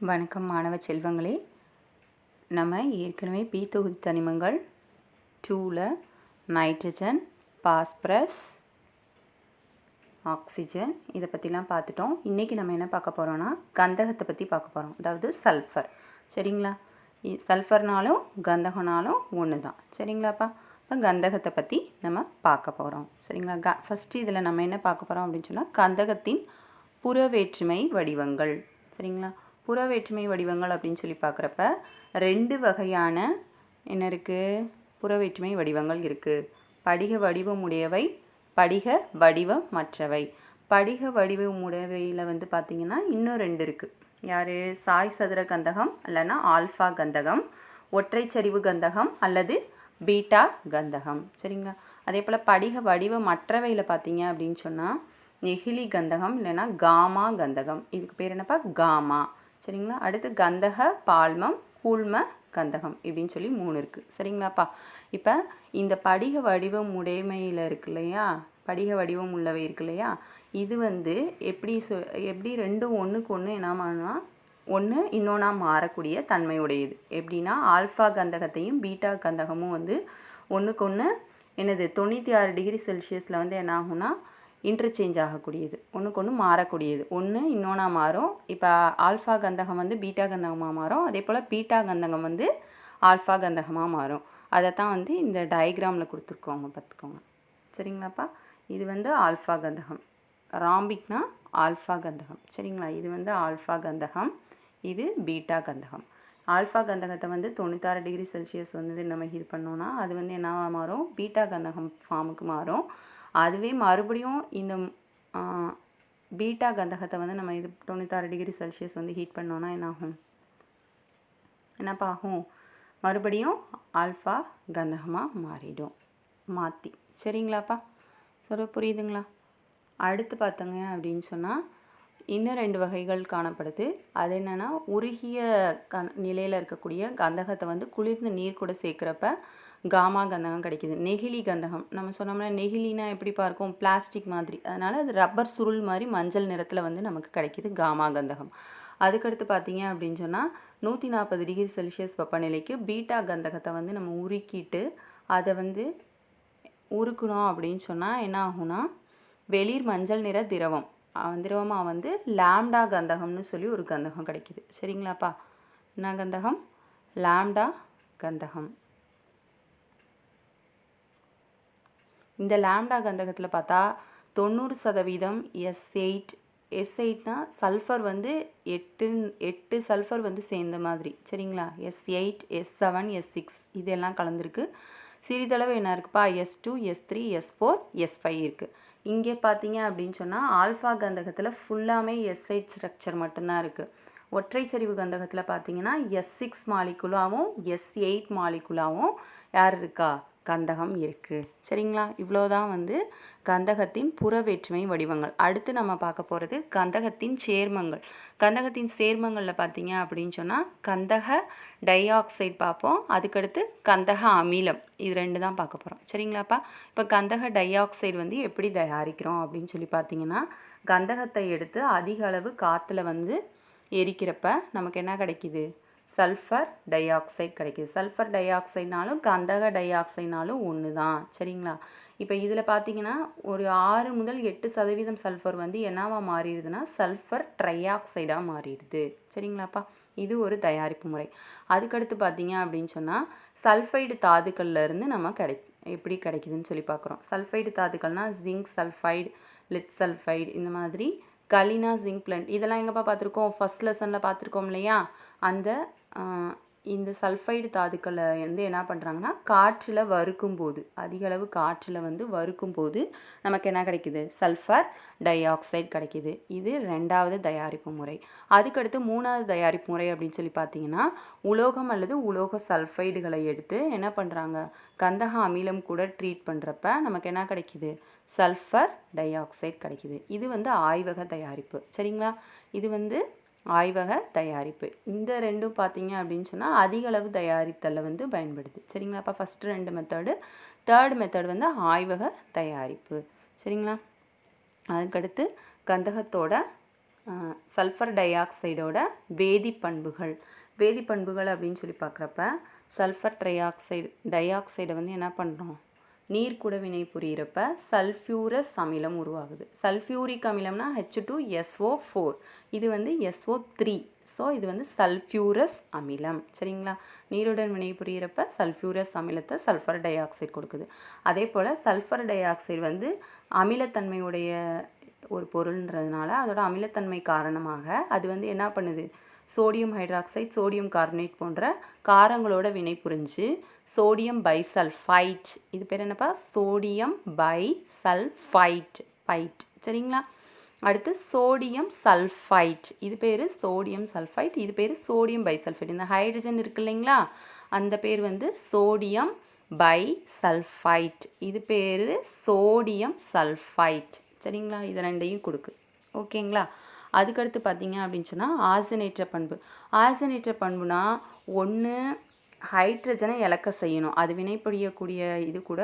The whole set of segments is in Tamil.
வணக்கம் மாணவ செல்வங்களே. நம்ம ஏற்கனவே பி தொகுதி தனிமங்கள் டூவில் நைட்ரஜன் பாஸ்பரஸ் ஆக்சிஜன் இதை பற்றிலாம் பார்த்துட்டோம். இன்றைக்கி நம்ம என்ன பார்க்க போகிறோன்னா கந்தகத்தை பற்றி பார்க்க போகிறோம் அதாவது சல்ஃபர் சரிங்களா? இ- சல்ஃபர்னாலும் கந்தகனாலும் ஒன்று தான் சரிங்களாப்பா? இப்போ கந்தகத்தை பற்றி நம்ம பார்க்க போகிறோம் சரிங்களா? க ஃபஸ்ட்டு இதில் நம்ம என்ன பார்க்க போகிறோம் அப்படின்னு சொன்னால் கந்தகத்தின் புறவேற்றுமை வடிவங்கள். சரிங்களா? புற வேற்றுமை வடிவங்கள் அப்படின்னு சொல்லி பார்க்குறப்ப ரெண்டு வகையான என்ன இருக்குது புறவேற்றுமை வடிவங்கள் இருக்குது படிக வடிவமுடையவை படிக வடிவம் மற்றவை. படிக வடிவமுடையவையில் வந்து பார்த்திங்கன்னா இன்னும் ரெண்டு இருக்குது யார்? சாய் சதுர கந்தகம் இல்லைன்னா ஆல்ஃபா கந்தகம் ஒற்றை சரிவு கந்தகம் அல்லது பீட்டா கந்தகம். சரிங்களா? அதே போல் படிக வடிவமற்றவையில் பார்த்தீங்க அப்படின்னு சொன்னால் நெகிழி கந்தகம் இல்லைன்னா காமா கந்தகம். இதுக்கு பேர் என்னப்பா? காமா. சரிங்களா? அடுத்து கந்தக பால்மம் கூழ்ம கந்தகம் இப்படின்னு சொல்லி மூணு இருக்குது சரிங்களாப்பா? இப்போ இந்த படிக வடிவம் உடைமையில் இருக்கு இல்லையா? படிக வடிவம் உள்ளவை இருக்கு இல்லையா? இது வந்து எப்படி சொ எப்படி ரெண்டும் ஒன்றுக்கு ஒன்று என்ன ஒன்று இன்னொன்றா மாறக்கூடிய தன்மையுடையது. எப்படின்னா ஆல்ஃபா கந்தகத்தையும் பீட்டா கந்தகமும் வந்து ஒன்றுக்கு ஒன்று என்னது தொண்ணூற்றி ஆறு டிகிரி செல்சியஸில் வந்து என்ன ஆகும்னா இன்டர்சேஞ்ச் ஆகக்கூடியது. ஒன்றுக்கு ஒன்று மாறக்கூடியது. ஒன்று இன்னொன்றா மாறும். இப்போ ஆல்ஃபா கந்தகம் வந்து பீட்டா கந்தகமாக மாறும். அதே போல் பீட்டா கந்தகம் வந்து ஆல்ஃபா கந்தகமாக மாறும். அதை தான் வந்து இந்த டயக்ராமில் கொடுத்துருக்கோங்க பார்த்துக்கோங்க. சரிங்களாப்பா? இது வந்து ஆல்ஃபா கந்தகம். ராம்பிக்னா ஆல்ஃபா கந்தகம். சரிங்களா? இது வந்து ஆல்ஃபா கந்தகம். இது பீட்டா கந்தகம். ஆல்ஃபா கந்தகத்தை வந்து தொண்ணூத்தாறு டிகிரி செல்சியஸ் வந்து நம்ம இது பண்ணோன்னா அது வந்து என்னவாக மாறும்? பீட்டா கந்தகம் ஃபார்முக்கு மாறும். அதுவே மறுபடியும் இந்த பீட்டா கந்தகத்தை வந்து நம்ம இது தொண்ணூத்தாறு டிகிரி செல்சியஸ் வந்து ஹீட் பண்ணோன்னா என்ன ஆகும் என்னப்பா ஆகும் மறுபடியும் ஆல்ஃபா கந்தகமாக மாறிடும். மாற்றி சரிங்களாப்பா? சொல்ல புரியுதுங்களா? அடுத்து பார்த்தங்க அப்படின்னு சொன்னால் இன்னும் ரெண்டு வகைகள் காணப்படுது. அது என்னென்னா உருகிய க நிலையில் இருக்கக்கூடிய கந்தகத்தை வந்து குளிர்ந்த நீர் கூட சேர்க்குறப்ப காமா கந்தகம் கிடைக்குது. நெகிழி கந்தகம். நம்ம சொன்னோம்னா நெகிழினா எப்படி பார்க்கும்? பிளாஸ்டிக் மாதிரி. அதனால் அது ரப்பர் சுருள் மாதிரி மஞ்சள் நிறத்தில் வந்து நமக்கு கிடைக்கிது காமா கந்தகம். அதுக்கடுத்து பார்த்தீங்க அப்படின்னு சொன்னால் நூற்றி நாற்பது டிகிரி செல்சியஸ் வெப்பநிலைக்கு பீட்டா கந்தகத்தை வந்து நம்ம உருக்கிட்டு அதை வந்து உருக்கணும் அப்படின்னு சொன்னால் என்ன ஆகும்னா வெளிர் மஞ்சள் நிற திரவம். திரவமாக வந்து லாம்டா கந்தகம்னு சொல்லி ஒரு கந்தகம் கிடைக்குது. சரிங்களாப்பா? என்ன கந்தகம்? லாம்டா கந்தகம். இந்த லேம்டா கந்தகத்தில் பார்த்தா தொண்ணூறு சதவீதம் எஸ் எயிட் எஸ் எயிட்னா சல்ஃபர் வந்து எட்டு எட்டு சல்ஃபர் வந்து சேர்ந்த மாதிரி. சரிங்களா? S eight S seven S six இதெல்லாம் கலந்துருக்கு. சிறிதளவு என்ன இருக்குப்பா? S two S three S four S five இருக்குது இங்கே பார்த்தீங்க அப்படின்னு சொன்னால் ஆல்ஃபா கந்தகத்தில் ஃபுல்லாமே எஸ் எயிட் ஸ்ட்ரக்சர் மட்டும்தான் இருக்குது ஒற்றை சரிவு கந்தகத்தில் பார்த்தீங்கன்னா எஸ் சிக்ஸ் மாலிகுலாவும் எஸ் எயிட் மாலிகுலாவும் யார் இருக்கா? கந்தகம் இருக்குது சரிங்களா? இவ்வளோதான் வந்து கந்தகத்தின் புறவேற்றுமை வடிவங்கள். அடுத்து நம்ம பார்க்க போகிறது கந்தகத்தின் சேர்மங்கள். கந்தகத்தின் சேர்மங்களில் பார்த்தீங்க அப்படின்னு சொன்னால் கந்தக டை ஆக்சைடு பார்ப்போம். அதுக்கடுத்து கந்தக அமிலம். இது ரெண்டு தான் பார்க்க போகிறோம் சரிங்களாப்பா? இப்போ கந்தக டை ஆக்சைடு வந்து எப்படி தயாரிக்கிறோம் அப்படின்னு சொல்லி பார்த்தீங்கன்னா கந்தகத்தை எடுத்து அதிக அளவு காற்றுல வந்து எரிக்கிறப்ப நமக்கு என்ன கிடைக்கிது? சல்ஃபர் டை ஆக்சைடு கிடைக்குது. சல்ஃபர் டை ஆக்சைடுனாலும் கந்தக டை ஆக்சைடுனாலும் ஒன்று தான் சரிங்களா? இப்போ இதில் பார்த்தீங்கன்னா ஒரு ஆறு முதல் எட்டு சதவீதம் சல்ஃபர் வந்து என்னவா மாறிடுதுன்னா சல்ஃபர் ட்ரையாக்சைடாக மாறிடுது. சரிங்களாப்பா? இது ஒரு தயாரிப்பு முறை. அதுக்கடுத்து பார்த்தீங்க அப்படின்னு சொன்னால் சல்ஃபைடு தாதுக்கள்லேருந்து நம்ம கிடை எப்படி கிடைக்குதுன்னு சொல்லி பார்க்குறோம் சல்ஃபைடு தாதுக்கள்னால் ஜிங்க் சல்ஃபைடு லெட் சல்ஃபைடு இந்த மாதிரி கலினா ஜிங்க் பிளண்ட் இதெல்லாம் எங்கேப்பா பார்த்துருக்கோம்? ஃபர்ஸ்ட் லெசனில் பார்த்துருக்கோம் இல்லையா? அந்த இந்த சல்ஃபைடு தாதுக்களை வந்து என்ன பண்ணுறாங்கன்னா காற்றில் வறுக்கும் போது அதிக அளவு காற்றில் வந்து வறுக்கும் போது நமக்கு என்ன கிடைக்குது? சல்ஃபர் டை ஆக்சைடு கிடைக்குது. இது ரெண்டாவது தயாரிப்பு முறை. அதுக்கடுத்து மூணாவது தயாரிப்பு முறை அப்படின்னு சொல்லி பார்த்தீங்கன்னா உலோகம் அல்லது உலோக சல்ஃபைடுகளை எடுத்து என்ன பண்ணுறாங்க கந்தக அமிலம் கூட ட்ரீட் பண்ணுறப்ப நமக்கு என்ன கிடைக்குது? சல்ஃபர் டை ஆக்சைடு கிடைக்குது. இது வந்து ஆய்வக தயாரிப்பு. சரிங்களா? இது வந்து ஆய்வக தயாரிப்பு. இந்த ரெண்டும் பார்த்தீங்க அப்படின்னு சொன்னால் அதிக அளவு தயாரித்தலில் வந்து பயன்படுது. சரிங்களா? அப்போ ஃபஸ்ட்டு ரெண்டு மெத்தடு தேர்ட் மெத்தட் வந்து ஆய்வக தயாரிப்பு. சரிங்களா? அதுக்கடுத்து கந்தகத்தோட சல்ஃபர் டை ஆக்சைடோட வேதிப்பண்புகள். வேதிப்பண்புகள் அப்படின்னு சொல்லி பார்க்குறப்ப சல்ஃபர் ட்ரை ஆக்சைடு டை ஆக்சைடை வந்து என்ன பண்ணுறோம் நீர்க்குடவினை வினை புரியிறப்ப சல்ஃபியூரஸ் அமிலம் உருவாகுது. சல்ஃபியூரிக் அமிலம்னா ஹெச் டூ எஸ்ஓ ஃபோர் இது வந்து எஸ்ஓ த்ரீ ஸோ இது வந்து சல்ஃபியூரஸ் அமிலம். சரிங்களா? நீருடன் வினை புரியிறப்ப சல்ஃபியூரஸ் அமிலத்தை சல்ஃபர் டை ஆக்சைடு கொடுக்குது. அதே போல் சல்ஃபர் டை ஆக்சைடு வந்து அமிலத்தன்மையுடைய ஒரு பொருள்ன்றதுனால அதோட அமிலத்தன்மை காரணமாக அது வந்து என்ன பண்ணுது? சோடியம் ஹைட்ராக்சைடு சோடியம் கார்பனேட் போன்ற காரங்களோட வினை புரிஞ்சு சோடியம் பைசல்ஃபைட். இது பேர் என்னப்பா? சோடியம் பை சல்ஃபைட் ஃபைட் சரிங்களா? அடுத்து சோடியம் சல்ஃபைட். இது பேர் சோடியம் சல்ஃபைட். இது பேர் சோடியம் பைசல்ஃபைட். இந்த ஹைட்ரஜன் இருக்கு இல்லைங்களா? அந்த பேர் வந்து சோடியம் பை சல்ஃபைட் இது பேர் சோடியம் சல்ஃபைட். சரிங்களா? இது ரெண்டையும் கொடுக்கு. ஓகேங்களா? அதுக்கடுத்து பார்த்தீங்க அப்படின்னு சொன்னால் ஆசனேற்ற பண்பு. ஆசனேற்ற பண்புனா ஒன்று ஹைட்ரஜனை இழக்க செய்யணும். அது வினைப்படியக்கூடிய இது கூட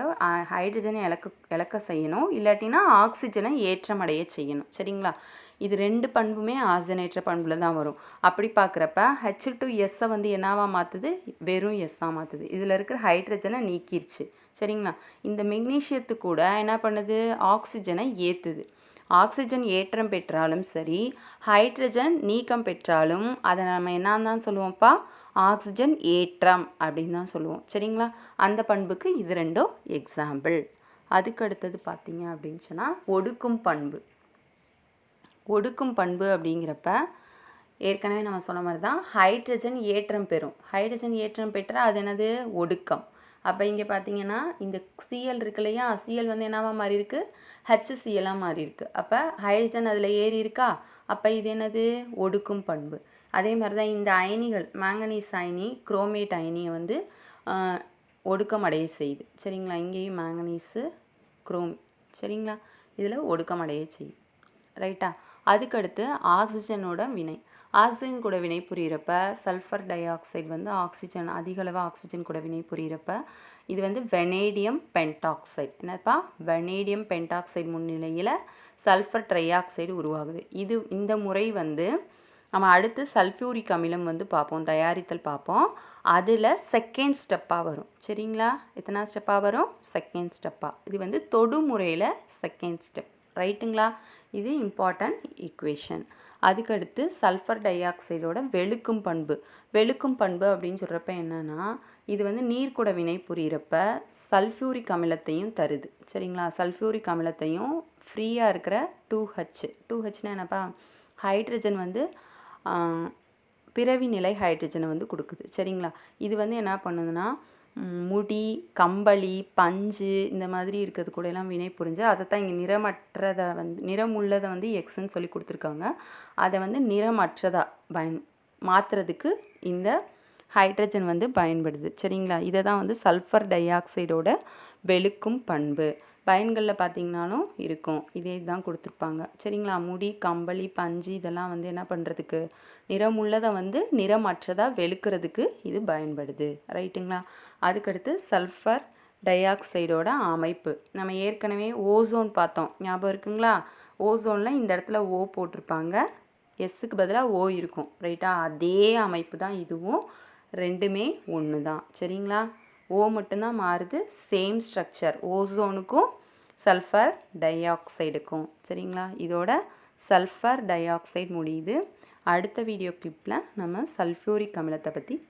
ஹைட்ரஜனை இழக்க இழக்க செய்யணும். இல்லாட்டினா ஆக்சிஜனை ஏற்றமடைய செய்யணும். சரிங்களா? இது ரெண்டு பண்புமே ஆக்சிஜனேற்ற பண்பில் தான் வரும். அப்படி பார்க்குறப்ப ஹெச் டு எஸ்ஸை வந்து என்னவாக மாற்றுது வெறும் எஸ்ஸாக மாற்றுது இதில் இருக்கிற ஹைட்ரஜனை நீக்கிருச்சு. சரிங்களா? இந்த மெக்னீஷியத்து கூட என்ன பண்ணுது? ஆக்சிஜனை ஏற்றுது ஆக்சிஜன் ஏற்றம் பெற்றாலும் சரி ஹைட்ரஜன் நீக்கம் பெற்றாலும் அதை நம்ம என்னன்னு தான் சொல்லுவோம்ப்பா? ஆக்சிஜன் ஏற்றம் அப்படின்னு தான் சொல்லுவோம். சரிங்களா? அந்த பண்புக்கு இது ரெண்டும் எக்ஸாம்பிள் அதுக்கு அடுத்தது பார்த்தீங்க அப்படின்னு சொன்னால் ஒடுக்கும் பண்பு. ஒடுக்கும் பண்பு அப்படிங்கிறப்ப ஏற்கனவே நம்ம சொன்ன மாதிரி தான் ஹைட்ரஜன் ஏற்றம் பெறும். ஹைட்ரஜன் ஏற்றம் பெற்றால் அது என்னது? ஒடுக்கம். அப்போ இங்கே பார்த்தீங்கன்னா இந்த சிஎல் இருக்கு இல்லையா? சிஎல் வந்து என்னவா மாறி இருக்குது ஹெச்சிசிஎலாக மாறி இருக்குது அப்போ ஹைட்ரஜன் அதில் ஏறி இருக்கா? அப்போ இது என்னது? ஒடுக்கும் பண்பு. அதே மாதிரி தான் இந்த அயனிகள் மேங்கனீஸ் அயனி குரோமேட் அயனியை வந்து ஒடுக்கமடைய செய்யுது. சரிங்களா? இங்கேயும் மேங்கனீஸு குரோம் சரிங்களா? இதில் ஒடுக்கம் அடைய செய்யுது ரைட்டா அதுக்கடுத்து ஆக்சிஜனோட வினை. ஆக்சிஜன் கூட வினை புரியிறப்ப சல்ஃபர் டை ஆக்சைடு வந்து ஆக்சிஜன் அதிக அளவு ஆக்சிஜன் கூட வினை புரியிறப்ப இது வந்து வெனேடியம் பென்டாக்சைடு என்னப்பா? வெனேடியம் பென்டாக்சைடு முன்னிலையில் சல்ஃபர் ட்ரை ஆக்சைடு உருவாகுது. இது இந்த முறை வந்து நம்ம அடுத்து சல்ஃபியூரிக் அமிலம் வந்து பார்ப்போம் தயாரித்தல் பார்ப்போம். அதில் செகண்ட் ஸ்டெப்பாக வரும். சரிங்களா? எத்தனை ஸ்டெப்பாக வரும்? செகண்ட் ஸ்டெப்பாக இது வந்து தொடுமுறையில் செகண்ட் ஸ்டெப் ரைட்டுங்களா இது இம்பார்ட்டன்ட் ஈக்குவேஷன் அதுக்கடுத்து சல்ஃபர் டை ஆக்சைடோட வெளுக்கும் பண்பு. வெளுக்கும் பண்பு அப்படின்னு சொல்கிறப்ப என்னென்னா இது வந்து நீர்க்குட வினை புரியிறப்ப சல்ஃபியூரிக் அமிலத்தையும் தருது. சரிங்களா? சல்ஃபியூரிக் அமிலத்தையும் ஃப்ரீயாக இருக்கிற டூ ஹச் டூ ஹச்னா என்னப்பா? ஹைட்ரஜன் வந்து பிறவி நிலை ஹைட்ரஜனை வந்து கொடுக்குது. சரிங்களா? இது வந்து என்ன பண்ணுதுன்னா முடி கம்பளி பஞ்சு இந்த மாதிரி இருக்கிறது கூட எல்லாம் வினை புரிஞ்சு அதை தான் இங்கே நிறமற்றதை வந்து நிறமுள்ளதை வந்து எக்ஸ்ன்னு சொல்லி கொடுத்துருக்காங்க. அதை வந்து நிறமற்றதாக பயன் மாற்றுறதுக்கு இந்த ஹைட்ரஜன் வந்து பயன்படுது. சரிங்களா? இதை தான் வந்து சல்ஃபர் டை ஆக்சைடோட வெளுக்கும் பண்பு. பயன்களில் பார்த்திங்கனாலும் இருக்கும். இதே தான் கொடுத்துருப்பாங்க. சரிங்களா? முடி கம்பளி பஞ்சு இதெல்லாம் வந்து என்ன பண்ணுறதுக்கு நிறமுள்ளதை வந்து நிறமற்றதாக வெளுக்கிறதுக்கு இது பயன்படுது. ரைட்டுங்களா? அதுக்கடுத்து சல்ஃபர் டை ஆக்சைடோட அமைப்பு. நம்ம ஏற்கனவே ஓசோன் பார்த்தோம். ஞாபகம் இருக்குங்களா? ஓசோனில் இந்த இடத்துல ஓ போட்டிருப்பாங்க. எஸ்ஸுக்கு பதிலாக ஓ இருக்கும். ரைட்டா? அதே அமைப்பு தான் இதுவும். ரெண்டுமே ஒன்று தான் சரிங்களா? ஓ மட்டும்தான் மாறுது. சேம் ஸ்ட்ரக்சர் ஓசோனுக்கும் சல்ஃபர் டை ஆக்சைடுக்கும் சரிங்களா? இதோட சல்ஃபர் டை ஆக்சைடு முடியுது. அடுத்த வீடியோ கிளிப்பில் நம்ம சல்ஃபியூரிக் அமிலத்தை பற்றி